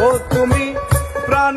ও তুমি প্রাণ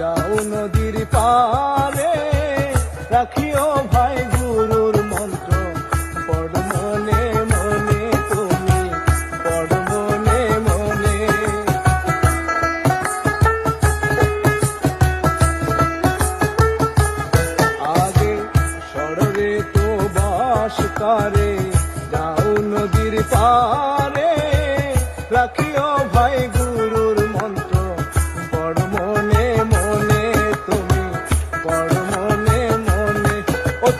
যাও নদীর পারে, রাখিও ভাই গুরুর মন্ত্র। বড় মনে মনে তুমি বড় মনে মনে। আগে সরবে তো বাস করে, যাও নদীর পারে রাখি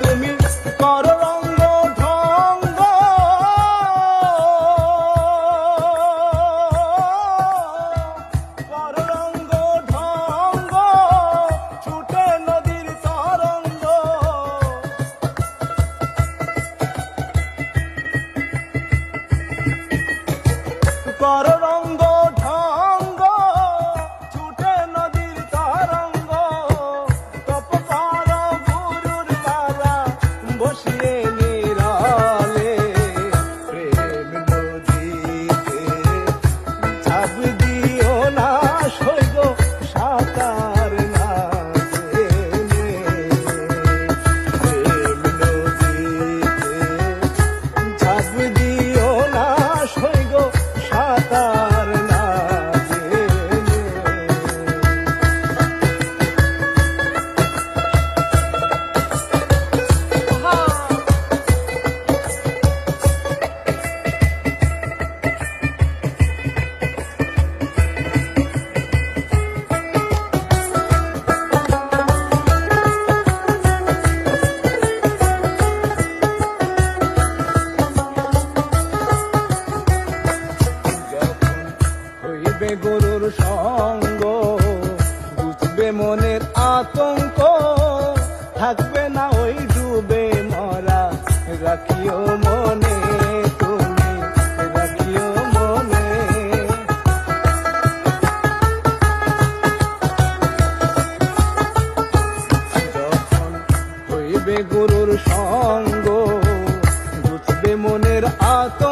the music. গরুর সঙ্গ। বুঝবে মনের আতঙ্ক। থাকবে না ওই ডুবে মরা। রাখিও মনে তুমি সঙ্গ বুঝবে মনের আতঙ্ক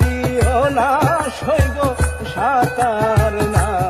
দিও না সৈব সাতার না।